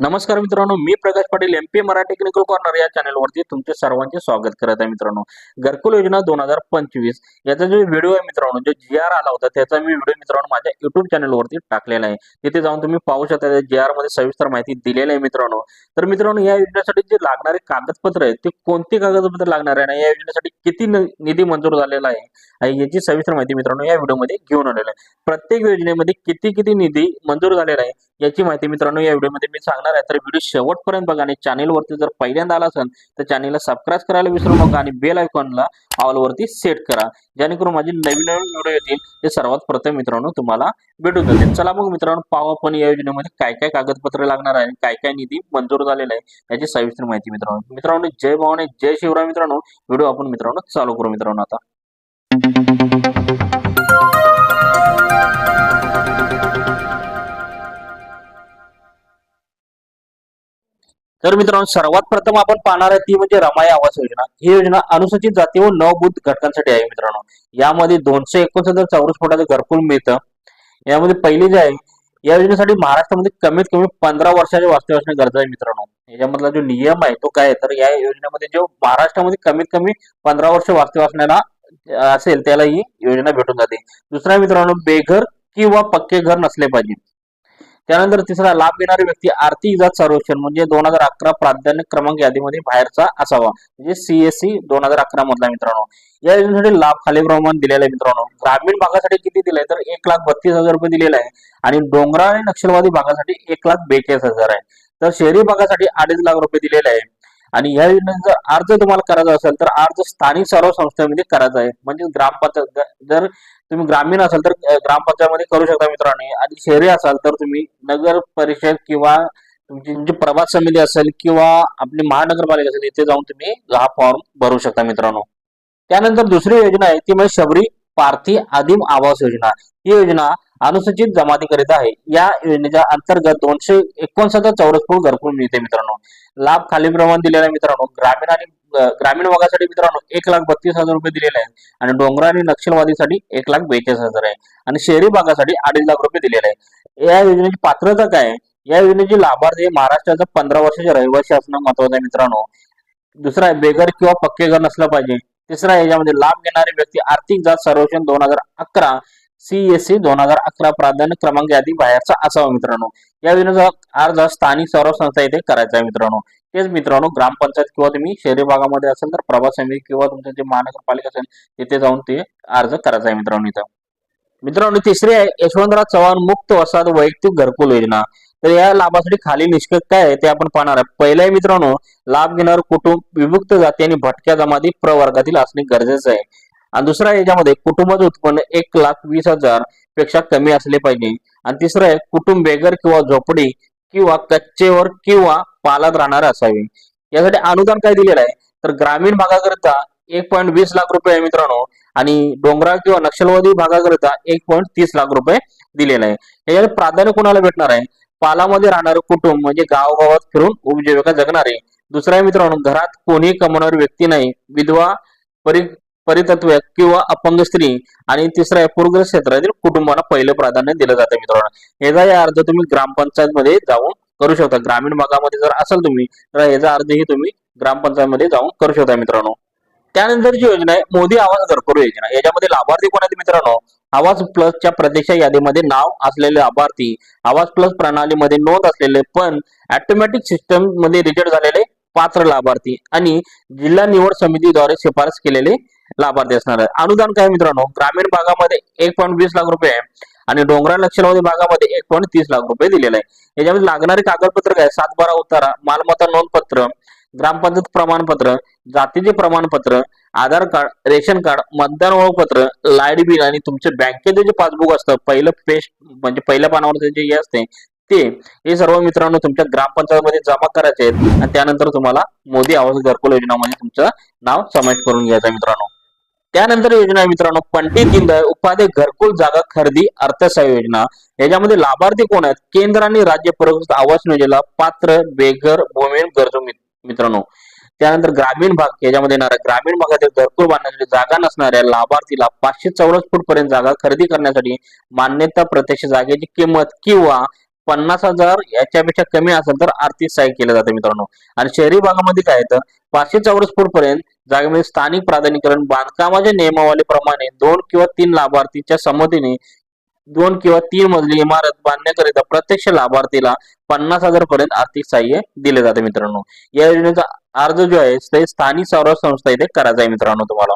नमस्कार मित्रांनो मी Prakash Patil M P Marathi technical corner या चॅनलवरती तुमचे सर्वांचे स्वागत करत आहे मित्रांनो. घरकुल योजना दोन हजार पंचवीस याचा जो व्हिडिओ आहे मित्रांनो जो जी आर आला होता त्याचा मी व्हिडिओ मित्रांनो माझ्या युट्यूब चॅनलवरती टाकलेला आहे. तिथे जाऊन तुम्ही पाहू शकता जी आरमध्ये सविस्तर माहिती दिलेली आहे मित्रांनो. तर मित्रांनो या योजनेसाठी जे लागणारे कागदपत्र आहेत ते कोणती कागदपत्र लागणार आहे या योजनेसाठी किती निधी मंजूर झालेला आहे? आहे याची सविस्तर माहिती मित्रांनो या व्हिडिओमध्ये घेऊन आलेलो आहे. प्रत्येक योजनेमध्ये किती किती निधी मंजूर झालेला आहे याची माहिती मित्रांनो या व्हिडिओमध्ये मी सांगणार आहे. तर व्हिडिओ शेवटपर्यंत बघा आणि चॅनेलवरती जर पहिल्यांदा आला असेल तर चॅनेलला सबस्क्राईब करायला विसरू नका आणि बेल आयकॉनला ऑलवरती सेट करा. जेणेकरून माझे नवीन नवीन व्हिडिओ येतील ते सर्वात प्रथम मित्रांनो तुम्हाला भेटून जातील. चला मग मित्रांनो पाव आपण या योजनेमध्ये काय काय कागदपत्र लागणार आहे काय काय निधी मंजूर झालेला आहे याची सविस्तर माहिती मित्रांनो. मित्रांनो जय भवानी जय शिवराय मित्रांनो. व्हिडिओ आपण मित्रांनो चालू करू मित्रांनो आता. तर मित्रांनो सर्वात प्रथम आपण पाहणार आहे ती म्हणजे रमाई आवास योजना. ही योजना अनुसूचित जाती व नवबुद्ध घटकांसाठी आहे मित्रांनो. यामध्ये दोनशे एकोणसत्तर चौरस फुटाचं घरकुल मिळतं. यामध्ये पहिली जे आहे या योजनेसाठी महाराष्ट्रामध्ये कमीत कमी पंधरा वर्षाचे वास्तव्य असणे गरजेचं आहे मित्रांनो. याच्यामधला जो नियम आहे तो काय तर या योजनेमध्ये जो महाराष्ट्रामध्ये कमीत कमी पंधरा वर्ष वास्तव्य असण्याला असेल त्याला ही योजना भेटून जाते. दुसरा मित्रांनो बेघर किंवा पक्के घर नसले पाहिजे. त्यानंतर तिसरा लाभ घेणारी व्यक्ती आर्थिक जात सर्वेक्षण म्हणजे दोन हजार अकरा प्राधान्य क्रमांक यादीमध्ये बाहेरचा असावा. म्हणजे सीएससी दोन हजार अकरा मधला मित्रांनो. या योजनेसाठी लाभ खाली प्रमाण दिलेला आहे मित्रांनो. ग्रामीण भागासाठी किती दिलाय तर एक लाख बत्तीस हजार रुपये दिलेला आहे. आणि डोंगराळ आणि नक्षलवादी भागासाठी एक लाख बेचाळीस हजार आहे. तर शहरी भागासाठी अडीच लाख रुपये दिलेले आहे. आणि या योजनेचा जर अर्ज तुम्हाला करायचा असेल तर अर्ज स्थानिक सर्व संस्थेमध्ये करायचा आहे. म्हणजे ग्रामपंचायत जर तुम्ही ग्रामीण असाल तर ग्रामपंचायतमध्ये करू शकता मित्रांनो. आणि शहरी असाल तर तुम्ही नगर परिषद किंवा तुमची जी प्रभात समिती असेल किंवा आपली महानगरपालिका असेल इथे जाऊन तुम्ही हा फॉर्म भरू शकता मित्रांनो. त्यानंतर दुसरी योजना आहे ती म्हणजे शबरी पार्थी आदिम आवास योजना. ही योजना अनुसूचित जमाती करीत आहे. या योजनेच्या अंतर्गत दोनशे एकोणसत्तर चौरस फूट घरकुल मिळते मित्रांनो. लाभ खालीलप्रमाणे दिलेला आहे मित्रांनो. ग्रामीण आणि ग्रामीण भागासाठी मित्रांनो एक लाख बत्तीस हजार रुपये दिलेले आहेत आणि डोंगर आणि नक्षलवादीसाठी एक लाख बेचाळीस हजार आहे. आणि शहरी भागासाठी अडीच लाख रुपये दिलेले आहे. या योजनेची पात्रता काय या योजनेची लाभार्थी हे महाराष्ट्राचा पंधरा वर्षाचे रहिवासी असणं महत्वाचं आहे मित्रांनो. दुसरा आहे बेघर किंवा पक्के घर नसलं पाहिजे. तिसरा याच्यामध्ये लाभ घेणारी व्यक्ती आर्थिक जात सर्वेक्षण दोन हजार अकरा सीएससी दोन हजार अकरा प्राधान्य क्रमांक यादी बाहेरचा असावा मित्रांनो. या योजनेचा अर्ज स्थानिक सर्व संस्था इथे करायचा आहे मित्रांनो. तेच मित्रांनो ग्रामपंचायत किंवा तुम्ही शहरी भागामध्ये असेल तर प्रभात समिती किंवा तुमचं जे महानगरपालिका असेल तिथे जाऊन ते अर्ज करायचा आहे मित्रांनो इथं. मित्रांनो तिसरी आहे यशवंतराव चव्हाण मुक्त वसाहत वैयक्तिक घरकुल योजना. तर या लाभासाठी खाली निष्कर्ष काय आहे ते आपण पाहणार आहे. पहिला आहे मित्रांनो लाभ घेणार कुटुंब विमुक्त जाती आणि भटक्या जमाती प्रवर्गातील असणे गरजेचं आहे. आणि दुसरा आहे याच्यामध्ये कुटुंबाचं उत्पन्न एक लाख वीस हजारपेक्षा कमी असले पाहिजे. आणि तिसरं आहे कुटुंब बेघर किंवा झोपडी किंवा कच्चेवर किंवा पालात राहणार असावे. यासाठी अनुदान काय दिलेलं आहे? तर ग्रामीण भागाकरिता एक पॉईंट वीस लाख रुपये आहे मित्रांनो. आणि डोंगराळ किंवा नक्षलवादी भागाकरिता एक पॉईंट तीस लाख रुपये दिलेलं आहे. याच्यात प्राधान्य कोणाला भेटणार आहे? पालामध्ये राहणारे कुटुंब म्हणजे गावगावात फिरून उपजीविका जगणारे. दुसरा आहे मित्रांनो घरात कोणीही कमवणारी व्यक्ती नाही. विधवा परि परितत्व किंवा अपंग स्त्री आणि तिसरा आहे पूरग्रस्त क्षेत्रातील कुटुंबाला पहिलं प्राधान्य दिलं जातं मित्रांनो. याचा या अर्ज तुम्ही ग्रामपंचायत मध्ये जाऊन करू शकता. ग्रामीण भागामध्ये जर असाल तुम्ही तर याचा अर्जही तुम्ही ग्रामपंचायत मध्ये जाऊन करू शकता मित्रांनो. त्यानंतर जी योजना आहे मोदी आवास घरकरू योजना. याच्यामध्ये लाभार्थी कोण आहेत मित्रांनो? आवाज प्लसच्या प्रदेशा यादीमध्ये नाव असलेले लाभार्थी आवाज प्लस प्रणालीमध्ये नोंद असलेले पण ऑटोमॅटिक सिस्टममध्ये रिजेक्ट झालेले पात्र लाभार्थी आणि जिल्हा निवड समितीद्वारे शिफारस केलेले लाभार्थी असणार आहे अनुदान काय मित्रांनो? ग्रामीण भागामध्ये एक पॉईंट वीस लाख रुपये आहे आणि डोंगराळ नक्षलवादी भागामध्ये एक पॉईंट तीस लाख रुपये दिलेले आहे. याच्यामध्ये लागणारे कागदपत्र काय? सातबारा उतारा मालमत्ता नोंदपत्र ग्रामपंचायत प्रमाणपत्र जातीचे प्रमाणपत्र आधार कार्ड रेशन कार्ड मतदान ओळखपत्र लाइट बिल आणि तुमचे बँकेचे जे पासबुक असतं पहिलं पेस्ट म्हणजे पहिल्या पानावर जे हे असते ते हे सर्व मित्रांनो तुमच्या ग्रामपंचायतमध्ये जमा करायचे आहेत आणि त्यानंतर तुम्हाला मोदी आवास घरकुल योजनामध्ये तुमचं नाव समाविष्ट करून घ्यायचं मित्रांनो. त्यानंतर योजना आहे मित्रांनो पंडित दीनदयाळ उपाध्याय घरकुल जागा खरेदी अर्थसहाय्य योजना. याच्यामध्ये लाभार्थी कोण आहेत? केंद्र आणि राज्य पुरस्कृत आवास योजनेला पात्र बेघर भूमिहीन गरजू मित्रांनो. त्यानंतर ग्रामीण भाग याच्यामध्ये येणाऱ्या ग्रामीण भागातील घरकुल बांधण्यासाठी जागा नसणाऱ्या लाभार्थीला पाचशे चौरस फूट पर्यंत जागा खरेदी करण्यासाठी मान्यता प्रत्यक्ष जागेची किंमत किंवा पन्नास हजार याच्यापेक्षा कमी असेल तर आर्थिक सहाय्य केलं जातं मित्रांनो. आणि शहरी भागामध्ये काय तर पाचशे चौरस फूट पर्यंत जागेमध्ये स्थानिक प्राधान्यकरण बांधकामाच्या नियमावलीप्रमाणे दोन किंवा तीन लाभार्थीच्या संमतीने दोन किंवा तीन मजली इमारत बांधण्याकरिता प्रत्यक्ष लाभार्थीला पन्नास हजार पर्यंत आर्थिक सहाय्य दिले जाते मित्रांनो. या योजनेचा अर्ज जो आहे ते स्थानिक सौर संस्था इथे करायचा आहे मित्रांनो तुम्हाला.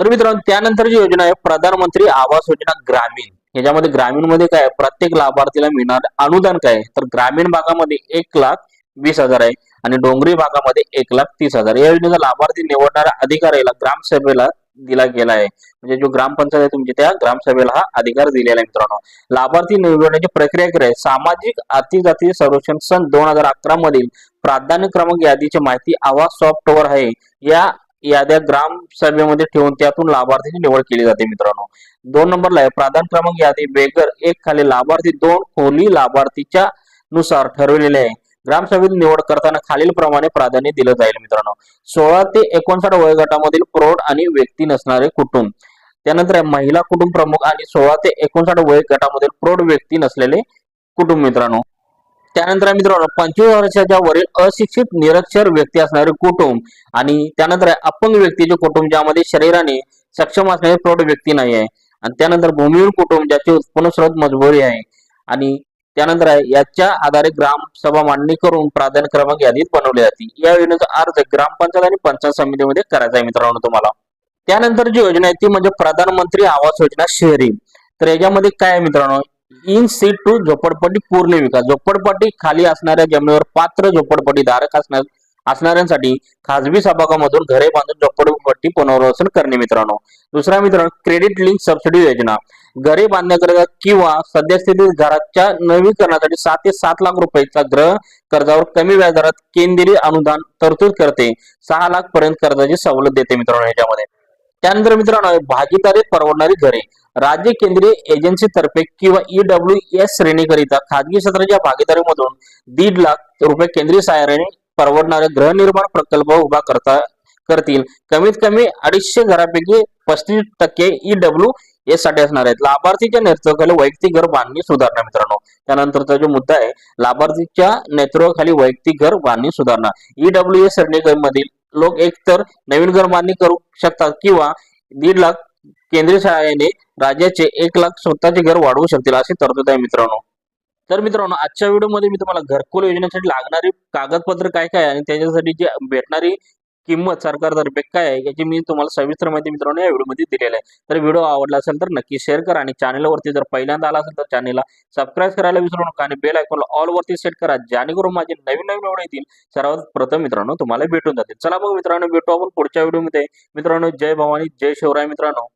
तर मित्रांनो त्यानंतर जी योजना आहे प्रधानमंत्री आवास योजना ग्रामीण. याच्यामध्ये ग्रामीणमध्ये काय प्रत्येक लाभार्थीला मिळणार अनुदान काय तर ग्रामीण भागामध्ये एक लाख वीस हजार आहे आणि डोंगरी भागामध्ये एक लाख तीस हजार. या योजनेचा लाभार्थी निवडणाऱ्या अधिकाऱ्याला ग्रामसभेला दिला गेला आहे. म्हणजे जो ग्रामपंचायत आहे तुमची त्या ग्रामसभेला हा अधिकार दिलेला आहे मित्रांनो. लाभार्थी निवडण्याची प्रक्रिया काय आहे? सामाजिक आर्थिक जाती संरक्षण सन दोन हजार अकरा मधील प्राधान्य क्रमांक यादीची माहिती आवाज सॉफ्टवेअर आहे. या याद्या ग्रामसभेमध्ये ठेवून त्यातून लाभार्थीची निवड केली जाते मित्रांनो. दोन नंबरला आहे. प्राधान क्रमांक यादी बेगर एक खाली लाभार्थी दोन खोली लाभार्थीच्या नुसार ठरवलेले आहे. ग्रामसभेत निवड करताना खालील प्रमाणे प्राधान्य दिलं जाईल मित्रांनो. सोळा ते एकोणसाठ वयोगटामधील प्रौढ आणि व्यक्ती नसणारे कुटुंब. त्यानंतर आहे महिला कुटुंब प्रमुख आणि सोळा ते एकोणसाठ वयोगटामधील प्रौढ व्यक्ती नसलेले कुटुंब मित्रांनो. त्यानंतर मित्रांनो पंचवीस वर्षाच्या वरील अशिक्षित निरक्षर व्यक्ती असणारे कुटुंब. आणि त्यानंतर अपंग व्यक्तीचे कुटुंब ज्यामध्ये शरीराने सक्षम असणारे प्रौढ व्यक्ती नाही आहे. आणि त्यानंतर भूमिहीन कुटुंब ज्याचे उत्पन्न स्रोत मजबुरी आहे. आणि त्यानंतर आहे याच्या आधारे ग्रामसभा मांडणी करून प्राधान्य क्रमांक यादीत बनवली जाते. या योजनेचा अर्ज ग्रामपंचायत आणि पंचायत समितीमध्ये करायचा आहे मित्रांनो तुम्हाला. त्यानंतर जी योजना आहे ती म्हणजे प्रधानमंत्री आवास योजना शहरी. तर याच्यामध्ये काय आहे मित्रांनो इन सीट टू झोपडपट्टी पूर्ण विकास. झोपडपट्टी खाली असणाऱ्या जमिनीवर पात्र झोपडपट्टी धारक असणार असणाऱ्यांसाठी खाजगी सभागामधून घरे बांधून झोपडपट्टी पुनर्वसन करणे मित्रांनो. दुसरा मित्रांनो क्रेडिट लिंक सबसिडी योजना. घरे बांधण्याकरिता किंवा सद्यस्थितीत घराच्या नवीकरणासाठी सात ते सात लाख रुपयाचा गृह कर्जावर कमी व्याजदरात केंद्रीय अनुदान तरतूद करते. सहा लाख पर्यंत कर्जाची सवलत देते मित्रांनो याच्यामध्ये त्यानंतर मित्रांनो भागीदारी परवडणारी घरे. राज्य केंद्रीय एजन्सीतर्फे किंवा ईडब्ल्यू एस श्रेणीकरिता खाजगी क्षेत्राच्या भागीदारीमधून दीड लाख रुपये केंद्रीय सहाय्याने परवडणारे गृहनिर्माण प्रकल्प उभा करता करतील. कमीत कमी अडीचशे घरापैकी पस्तीस टक्के ईडब्ल्यू एससाठी असणार आहेत. लाभार्थीच्या नेतृत्वाखाली वैयक्तिक घर बांधणी सुधारणा मित्रांनो. त्यानंतरचा जो मुद्दा आहे लाभार्थीच्या नेतृत्वाखाली वैयक्तिक घर बांधणी सुधारणा. ईडब्ल्यू एस श्रेणीमधील लोक एकतर नवीन घर मान्य करू शकतात किंवा दीड लाख केंद्रीय सहाय्याने राज्याचे एक लाख स्वतःचे घर वाढवू शकतील अशी तरतूद आहे मित्रांनो. तर मित्रांनो आजच्या व्हिडिओमध्ये मी तुम्हाला घरकुल योजनेसाठी लागणारी कागदपत्र काय काय आणि त्याच्यासाठी जी भेटणारी किंमत सरकारतर्फे काय आहे याची मी तुम्हाला सविस्तर माहिती मित्रांनो या व्हिडिओमध्ये दिलेली आहे. तर व्हिडिओ आवडला असेल तर नक्की शेअर करा आणि चॅनलवरती जर पहिल्यांदा आला असेल तर चॅनलला सबस्क्राईब करायला विसरू नका आणि बेल आयकॉनला ऑल वरती सेट करा जेणेकरून माझे नवीन नवीन व्हिडिओ येतील. सर्वात प्रथम मित्रांनो तुम्हाला भेटून जातील. चला मग मित्रांनो भेटू आपण पुढच्या व्हिडिओमध्ये. मित्रांनो जय भवानी जय शिवराय मित्रांनो.